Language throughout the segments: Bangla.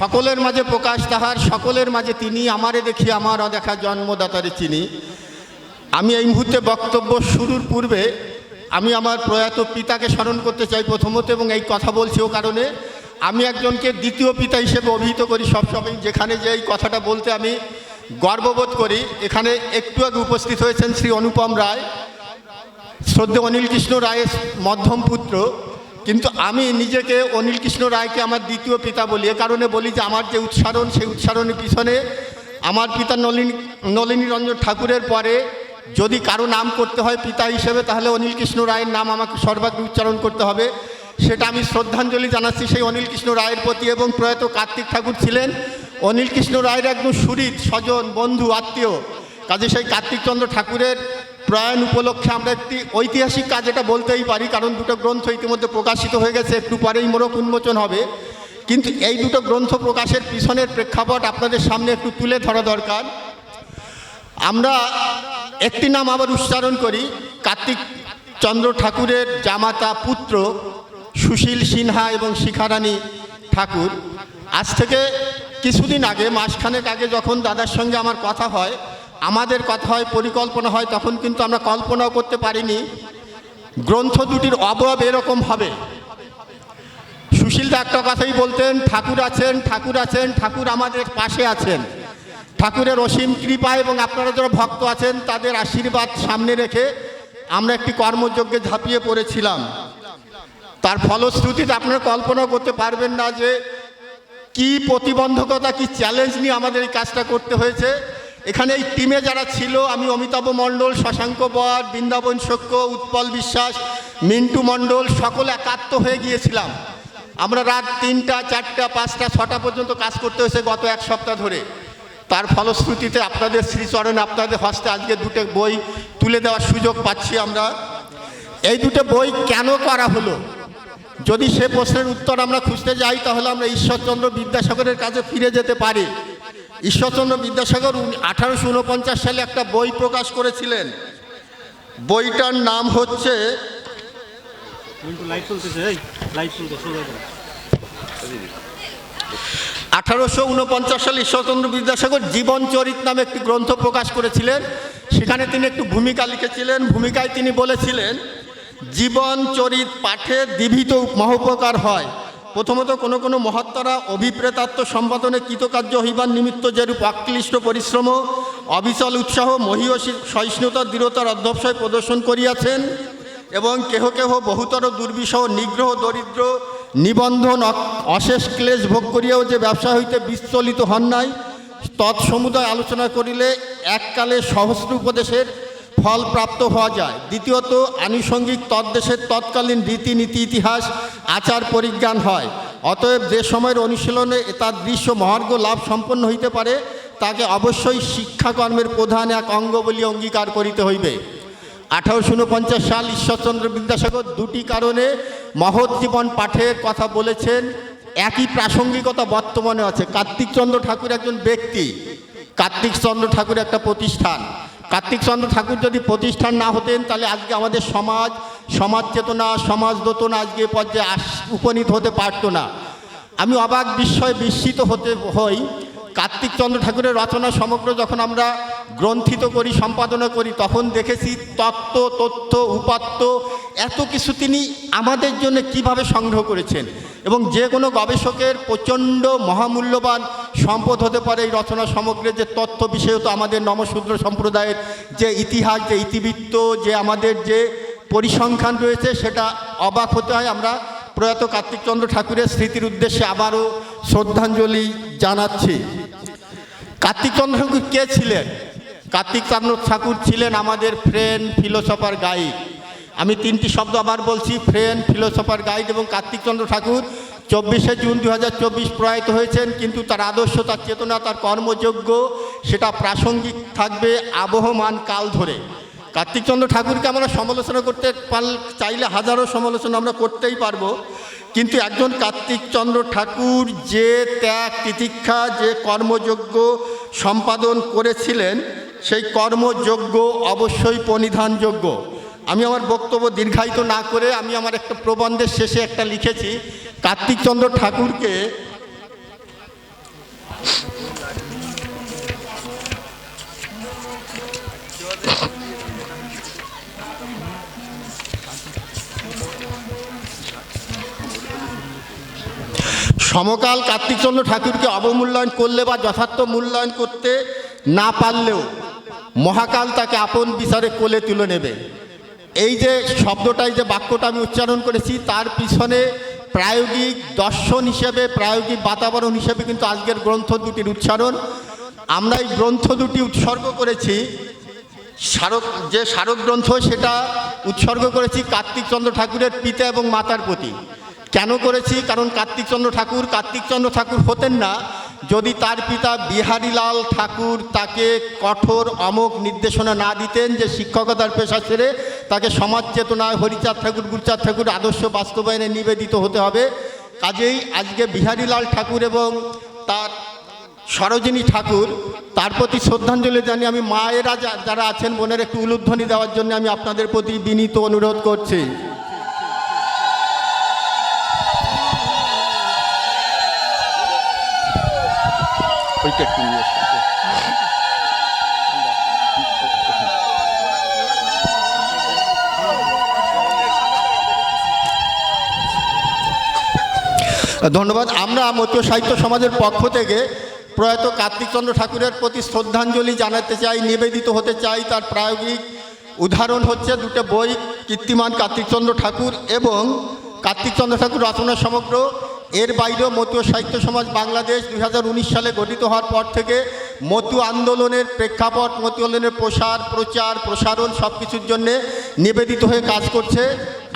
সকলের মাঝে প্রকাশ তাহার, সকলের মাঝে তিনি আমারে দেখি আমার অদেখা জন্মদাতারে চিনি। আমি এই মুহূর্তে বক্তব্য শুরুর পূর্বে আমি আমার প্রয়াত পিতাকে স্মরণ করতে চাই প্রথমত এবং এই কথা বলছি ও কারণে। আমি একজনকে দ্বিতীয় পিতা হিসেবে অভিহিত করি সবসময়, যেখানে যে এই কথাটা বলতে আমি গর্ববোধ করি। এখানে একটু আগে উপস্থিত হয়েছেন শ্রী অনুপম রায় শ্রদ্ধে অনিল কৃষ্ণ রায়ের মধ্যম পুত্র। কিন্তু আমি নিজেকে অনিল কৃষ্ণ রায়কে আমার দ্বিতীয় পিতা বলি, এ কারণে বলি যে আমার যে উচ্চারণ, সেই উচ্চারণের পিছনে আমার পিতা নলিনী নলিনী রঞ্জন ঠাকুরের পরে যদি কারও নাম করতে হয় পিতা হিসেবে, তাহলে অনিল কৃষ্ণ রায়ের নাম আমাকে সর্বাগ্রে উচ্চারণ করতে হবে। সেটা আমি শ্রদ্ধাঞ্জলি জানাচ্ছি সেই অনিল কৃষ্ণ রায়ের প্রতি এবং প্রয়াত কার্তিক ঠাকুর ছিলেন। অনিল কৃষ্ণ রায়ের একদম সুরিত, স্বজন, বন্ধু, আত্মীয়। কাজে সেই কার্তিকচন্দ্র ঠাকুরের প্রয়াণ উপলক্ষে আমরা একটি ঐতিহাসিক কাজ এটা বলতেই পারি, কারণ দুটো গ্রন্থ ইতিমধ্যে প্রকাশিত হয়ে গেছে, একটু পরেই মোড়ক উন্মোচন হবে। কিন্তু এই দুটো গ্রন্থ প্রকাশের পিছনের প্রেক্ষাপট আপনাদের সামনে একটু তুলে ধরা দরকার। আমরা একটি নাম আবার উচ্চারণ করি, কার্তিক চন্দ্র ঠাকুরের জামাতা পুত্র সুশীল সিনহা এবং শিখারানী ঠাকুর। আজ থেকে কিছুদিন আগে, মাসখানেক আগে যখন দাদার সঙ্গে আমার কথা হয় আমাদের কথা হয়, পরিকল্পনা হয়, তখন কিন্তু আমরা কল্পনাও করতে পারিনি। গ্রন্থ দুটির অবয়ব এরকম হবে। সুশীলদা একটা কথাই বলতেন, ঠাকুর আছেন ঠাকুর আছেন, ঠাকুর আমাদের পাশে আছেন। ঠাকুরের অসীম কৃপা এবং আপনারা যারা ভক্ত আছেন, তাদের আশীর্বাদ সামনে রেখে আমরা একটি কর্মযজ্ঞে ঝাঁপিয়ে পড়েছিলাম। তার ফলশ্রুতিতে আপনারা কল্পনা করতে পারবেন না যে, কি প্রতিবন্ধকতা, কি চ্যালেঞ্জ নিয়ে আমাদের এই কাজটা করতে হয়েছে। এখানে এই টিমে যারা ছিল, আমি অমিতাভ মণ্ডল, শশাঙ্ক বর, বৃন্দাবন সক্য, উৎপল বিশ্বাস, মিন্টু মণ্ডল, সকল একাত্ম হয়ে গিয়েছিলাম। আমরা রাত তিনটা, চারটা, পাঁচটা, ছটা পর্যন্ত কাজ করতে হয়েছে গত এক সপ্তাহ ধরে। তার ফলশ্রুতিতে আপনাদের শ্রীচরণে, আপনাদের হস্তে আজকে দুটো বই তুলে দেওয়ার সুযোগ পাচ্ছি আমরা। এই দুটো বই কেন করা হলো? যদি সে প্রশ্নের উত্তর আমরা খুঁজতে যাই, তাহলে আমরা ঈশ্বরচন্দ্র বিদ্যাসাগরের কাছে ফিরে যেতে পারি। ঈশ্বরচন্দ্র বিদ্যাসাগর আঠারোশো উনপঞ্চাশ সালে একটা বই প্রকাশ করেছিলেন। বইটার নাম হচ্ছে। আঠারোশো উনপঞ্চাশ সালে ঈশ্বরচন্দ্র বিদ্যাসাগর জীবন চরিত নামে একটি গ্রন্থ প্রকাশ করেছিলেন। সেখানে তিনি একটু ভূমিকা লিখেছিলেন। ভূমিকায় তিনি বলেছিলেন, জীবন চরিত পাঠে দীভিত মহোপকার হয়। প্রথমত কোনো কোনো মহাত্মারা অভিপ্রেতাত্ম সম্পাদনে কৃতকার্য হইবার নিমিত্ত যেরূপ অক্লিষ্ট পরিশ্রম, অবিচল উৎসাহ, মহীয় সহিষ্ণুতার দৃঢ়তার অধ্যবসায় প্রদর্শন করিয়াছেন এবং কেহ কেহ বহুতর দুর্বিষহ, নিগ্রহ, দরিদ্র, নিবন্ধন অশেষ ক্লেশ ভোগ করিয়াও যে ব্যবসা হইতে বিচলিত হন নাই, তৎসমুদায় আলোচনা করিলে এককালে সহস্র উপদেশের ফল প্রাপ্ত হওয়া যায়। দ্বিতীয়ত, আনুষঙ্গিক তদ্দেশের তৎকালীন রীতিনীতি, ইতিহাস, আচার পরিজ্ঞান হয়। অতএব যে সময়ের অনুশীলনে তার দৃশ্য মহার্ঘ লাভ সম্পন্ন হইতে পারে, তাকে অবশ্যই শিক্ষাকর্মের প্রধান এক অঙ্গ বলিয়া অঙ্গীকার করিতে হইবে। আঠারোশো উনপঞ্চাশ সাল ঈশ্বরচন্দ্র বিদ্যাসাগর দুটি কারণে মহৎ জীবন পাঠের কথা বলেছেন। একই প্রাসঙ্গিকতা বর্তমানে আছে। কার্তিকচন্দ্র ঠাকুর একজন ব্যক্তি। কার্তিকচন্দ্র ঠাকুর একটা প্রতিষ্ঠান। কার্তিকচন্দ্র ঠাকুর যদি প্রতিষ্ঠান না হতেন, তাহলে আজকে আমাদের সমাজ সমাজ চেতনা, সমাজ দোতনা আজকে পর্যায়ে উপনীত হতে পারতো না। আমি অবাক বিস্ময় বিস্মিত হতে, হই কার্তিকচন্দ্র ঠাকুরের রচনা সমগ্র যখন আমরা গ্রন্থিত করি, সম্পাদনা করি, তখন দেখেছি তত্ত্ব, তথ্য, উপাত্ত, এত কিছু তিনি আমাদের জন্য কীভাবে সংগ্রহ করেছেন। এবং যে কোনো গবেষকের প্রচণ্ড মহামূল্যবান সম্পদ হতে পারে এই রচনা সমগ্রের যে তথ্য বিষয়ত আমাদের নমশূদ্র সম্প্রদায়ের যে ইতিহাস, যে ইতিবৃত্ত, যে আমাদের যে পরিসংখ্যান রয়েছে, সেটা অবাক হতে হয়। আমরা প্রয়াত কার্তিকচন্দ্র ঠাকুরের স্মৃতির উদ্দেশ্যে আবারও শ্রদ্ধাঞ্জলি জানাচ্ছি। কার্তিকচন্দ্র ঠাকুর কে ছিলেন? কার্তিকচন্দ্র ঠাকুর ছিলেন আমাদের ফ্রেন্ড ফিলোসফার গাইড আমি তিনটি শব্দ আবার বলছি ফ্রেন্ড ফিলোসফার গাইড এবং কার্তিকচন্দ্র ঠাকুর। চব্বিশে জুন দু হাজার চব্বিশ প্রয়াত হয়েছেন, কিন্তু তার আদর্শ, তার চেতনা, তার কর্মযোগ্য, সেটা প্রাসঙ্গিক থাকবে আবহমান কাল ধরে। কার্তিকচন্দ্র ঠাকুরকে আমরা সমালোচনা করতে পার চাইলে হাজারো সমালোচনা আমরা করতেই পারব। কিন্তু একজন কার্তিক চন্দ্র ঠাকুর যে ত্যাগ, তিতিক্ষা, যে কর্মযোগ্য সম্পাদন করেছিলেন, সেই কর্মযোগ্য অবশ্যই পরিধানযোগ্য আমি আমার বক্তব্য দীর্ঘায়িত না করে আমি আমার একটা প্রবন্ধের শেষে একটা লিখেছি কার্তিকচন্দ্র ঠাকুরকে সমকাল কার্তিকচন্দ্র ঠাকুরকে অবমূল্যায়ন করলে বা যথার্থ মূল্যায়ন করতে না পারলেও মহাকাল তাকে আপন বিচারে কোলে তুলে নেবে। এই যে শব্দটাই যে বাক্যটা আমি উচ্চারণ করেছি, তার পিছনে প্রায়োগিক দর্শন হিসেবে, প্রায়োগিক বাতাবরণ হিসেবে কিন্তু আজকের গ্রন্থ দুটির উচ্চারণ। আমরা এই গ্রন্থ দুটি উৎসর্গ করেছি স্মারক যে স্মারক গ্রন্থ সেটা উৎসর্গ করেছি কার্তিকচন্দ্র ঠাকুরের পিতা এবং মাতার প্রতি। কেন করেছি? কারণ কার্তিকচন্দ্র ঠাকুর কার্তিকচন্দ্র ঠাকুর হতেন না। যদি তার পিতা বিহারীলাল ঠাকুর তাকে কঠোর অমোক নির্দেশনা না দিতেন যে শিক্ষকতার পেশা ছেড়ে তাকে সমাজ চেতনায় হরিচাঁদ ঠাকুর, গুরুচাঁদ ঠাকুর আদর্শ বাস্তবায়নে নিবেদিত হতে হবে, কাজেই আজকে বিহারীলাল ঠাকুর এবং তার সরোজিনী ঠাকুর, তার প্রতি শ্রদ্ধাঞ্জলি জানিয়ে আমি মায়েরা যারা আছেন, বোনের একটু উলুধ্বনি দেওয়ার জন্য আমি আপনাদের প্রতি বিনীত অনুরোধ করছি। নিয়ে। ধন্যবাদ আমরা মতীয় সাহিত্য সমাজের পক্ষ থেকে প্রয়াত কার্তিকচন্দ্র ঠাকুরের প্রতি শ্রদ্ধাঞ্জলি জানাতে চাই, নিবেদিত হতে চাই তার প্রায়োগিক উদাহরণ হচ্ছে দুটো বই, কীর্তিমান কার্তিকচন্দ্র ঠাকুর এবং কার্তিকচন্দ্র ঠাকুর রচনা সমগ্র এর বাইরেও মতীয় সাহিত্য সমাজ বাংলাদেশ দু হাজার উনিশ সালে গঠিত হওয়ার পর থেকে মতু আন্দোলনের প্রেক্ষাপট, মতু আন্দোলনের প্রসার, প্রচার, প্রসারণ সব কিছুর জন্যে নিবেদিত হয়ে কাজ করছে।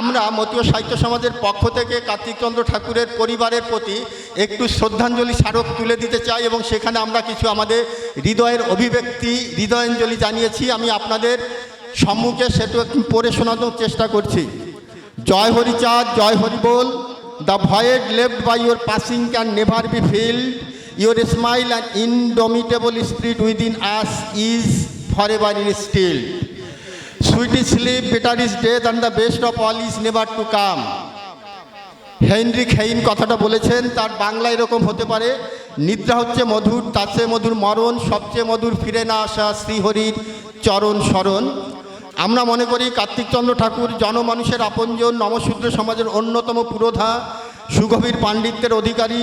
আমরা মতীয় সাহিত্য সমাজের পক্ষ থেকে কার্তিকচন্দ্র ঠাকুরের পরিবারের প্রতি একটু শ্রদ্ধাঞ্জলি স্মারক তুলে দিতে চাই এবং সেখানে আমরা কিছু আমাদের হৃদয়ের অভিব্যক্তি, হৃদয়াঞ্জলি জানিয়েছি। আমি আপনাদের সম্মুখে সেটা পড়ে শোনানোর চেষ্টা করছি। জয় হরিচাঁদ, জয় হরিবোল। The void left by your passing can never be filled your smile and indomitable spirit within us is for ever in still sweet is sleep better is death and the best of all is never to come Heinrich Heine কথাটা বলেছেন, তার বাংলা এরকম হতে পারে, নিদ্রা হচ্ছে মধুর চেয়ে মধুর মরণ, সবচেয়ে মধুর ফিরে না আসা শ্রীহরির চরণ স্মরণ আমরা মনে করি কার্তিকচন্দ্র ঠাকুর জনমানুষের আপনজন, নমশূদ্র সমাজের অন্যতম পুরোধা, সুগভীর পাণ্ডিত্যের অধিকারী,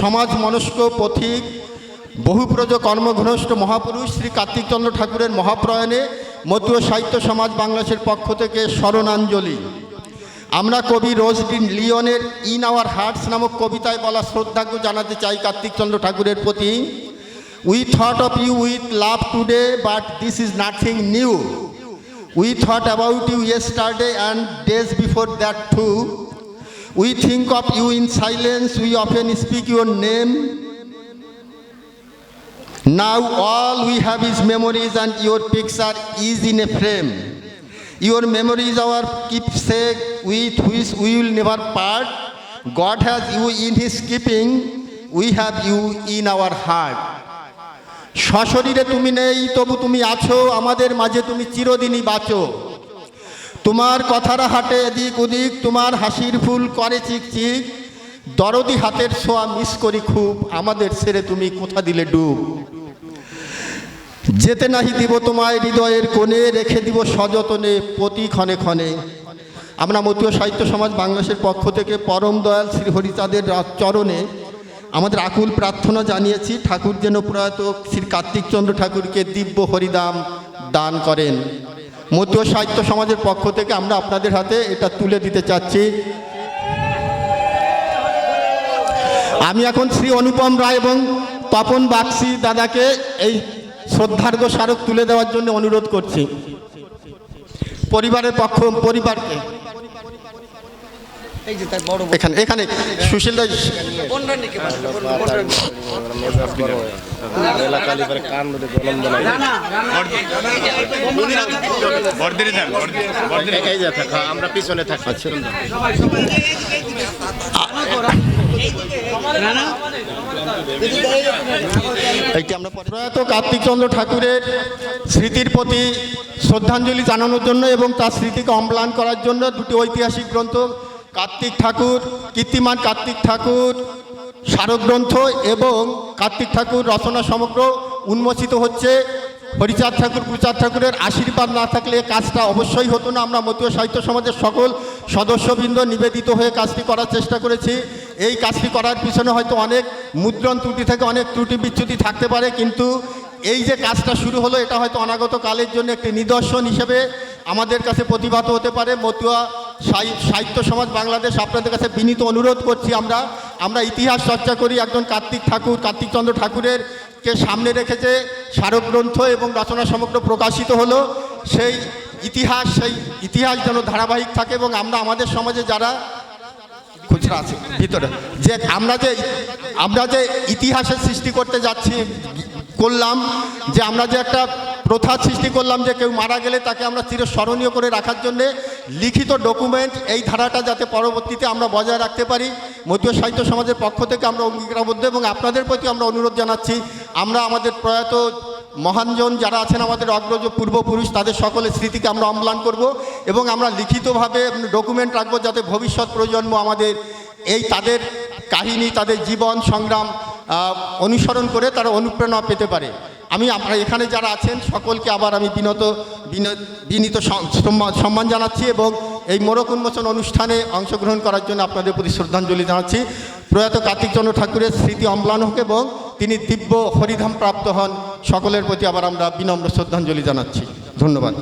সমাজ মনস্ক পথিক, বহুপ্রজ কর্মঘনষ্ঠ মহাপুরুষ শ্রী কার্তিকচন্দ্র ঠাকুরের মহাপ্রয়াণে মতীয় সাহিত্য সমাজ বাংলাদেশের পক্ষ থেকে স্মরণাঞ্জলি। আমরা কবি রোজডিন লিওনের ইন আওয়ার হার্টস নামক কবিতায় বলা শ্রদ্ধাজ্ঞ জানাতে চাই কার্তিকচন্দ্র ঠাকুরের প্রতি। We thought of you with love today, but this is nothing new. We thought about you yesterday and days before that too we think of you in silence we often speak your name Now all we have is memories and your picture is in a frame. Your memory is our keepsake with which we will never part. God has you in his keeping, we have you in our heart. সশরীরে তুমি নেই, তবু তুমি আছো, আমাদের মাঝে তুমি চিরদিনই বাঁচো। তোমার কথারা হাটে এদিক ওদিক তোমার হাসির ফুল করে চিকচিক দরদি হাতের ছোঁয়া মিস করি খুব, আমাদের ছেড়ে তুমি কোথা দিলে ডুব? যেতে নাহি দিব তোমায় হৃদয়ের কোণে, রেখে দিব সযতনে প্রতি ক্ষণে ক্ষণে। আমরা মতীয় সাহিত্য সমাজ বাংলাদেশের পক্ষ থেকে পরম দয়াল শ্রী হরিচাঁদের চরণে আমাদের আকুল প্রার্থনা জানিয়েছি, ঠাকুর যেন প্রয়াত শ্রী কার্তিকচন্দ্র ঠাকুরকে দিব্য হরিদাম দান করেন। মতীয় সাহিত্য সমাজের পক্ষ থেকে আমরা আপনাদের হাতে এটা তুলে দিতে চাচ্ছি। আমি এখন শ্রী অনুপম রায় এবং তপন বাগসি দাদাকে এই শ্রদ্ধার্ঘ স্মারক তুলে দেওয়ার জন্য অনুরোধ করছি। পরিবারের পক্ষ, পরিবারকে এখানে এখানে সুশীল দাস এলাকালি করে কান ধরে গলম বলাই বর্দিরে যান এই যে থাকা আমরা পিছনে থাকছি এইটি আমরা প্রয়াত কার্তিকচন্দ্র ঠাকুরের স্মৃতির প্রতি শ্রদ্ধাঞ্জলি জানানোর জন্য এবং তার স্মৃতিকে অম্লান করার জন্য দুটি ঐতিহাসিক গ্রন্থ কার্তিক ঠাকুর, কীর্তিমান কার্তিক ঠাকুর, স্মারকগ্রন্থ এবং কার্তিক ঠাকুর রচনা সমগ্র উন্মোচিত হচ্ছে। হরিচাঁদ ঠাকুর গুরুচাঁদ ঠাকুরের আশীর্বাদ না থাকলে কাজটা অবশ্যই হতো না। আমরা মতীয় সাহিত্য সমাজের সকল সদস্যবৃন্দ নিবেদিত হয়ে কাজটি করার চেষ্টা করেছি। এই কাজটি করার পিছনে হয়তো অনেক মুদ্রণ ত্রুটি থেকে, অনেক ত্রুটি বিচ্যুতি থাকতে পারে, কিন্তু এই যে কাজটা শুরু হলো, এটা হয়তো অনাগত কালের জন্য একটি নিদর্শন হিসেবে আমাদের কাছে প্রতিভাত হতে পারে। মতুয়া সাহিত্য সমাজ বাংলাদেশ, আপনাদের কাছে বিনীত অনুরোধ করছি আমরা আমরা ইতিহাস চর্চা করি, একজন কার্তিক ঠাকুর কার্তিকচন্দ্র ঠাকুরের কে সামনে রেখেছে স্মারকগ্রন্থ এবং রচনা সমগ্র প্রকাশিত হলো, সেই ইতিহাস সেই ইতিহাস যেন ধারাবাহিক থাকে এবং আমরা আমাদের সমাজে যারা খুচরা আছে, ভিতরে, যে আমরা যে আমরা যে ইতিহাসের সৃষ্টি করতে যাচ্ছি, করলাম, যে আমরা যে একটা প্রথা সৃষ্টি করলাম যে কেউ মারা গেলে তাকে আমরা চিরস্মরণীয় করে রাখার জন্যে লিখিত ডকুমেন্ট এই ধারাটা যাতে পরবর্তীতে আমরা বজায় রাখতে পারি। মতীয় সাহিত্য সমাজের পক্ষ থেকে আমরা অঙ্গীকারবদ্ধ এবং আপনাদের প্রতি আমরা অনুরোধ জানাচ্ছি, আমরা আমাদের প্রয়াত মহানজন যারা আছেন আমাদের অগ্রজ পূর্বপুরুষ, তাদের সকলের স্মৃতিকে আমরা অম্লান করব এবং আমরা লিখিতভাবে ডকুমেন্ট রাখব যাতে ভবিষ্যৎ প্রজন্ম আমাদের এই তাদের কাহিনী, তাদের জীবন সংগ্রাম অনুসরণ করে তারা অনুপ্রেরণা পেতে পারে। আমি আপনার এখানে যারা আছেন, সকলকে আবার আমি বিনত বিন- বিনীত সম্মান- সম্মান জানাচ্ছি এবং এই মোরক উন্মোচন অনুষ্ঠানে অংশগ্রহণ করার জন্য আপনাদের প্রতি শ্রদ্ধাঞ্জলি জানাচ্ছি। প্রয়াত কার্তিকচন্দ্র ঠাকুরের স্মৃতি অম্লান হোক এবং তিনি দিব্য হরিধাম প্রাপ্ত হন, সকলের প্রতি আবার আমরা বিনম্র শ্রদ্ধাঞ্জলি জানাচ্ছি। ধন্যবাদ।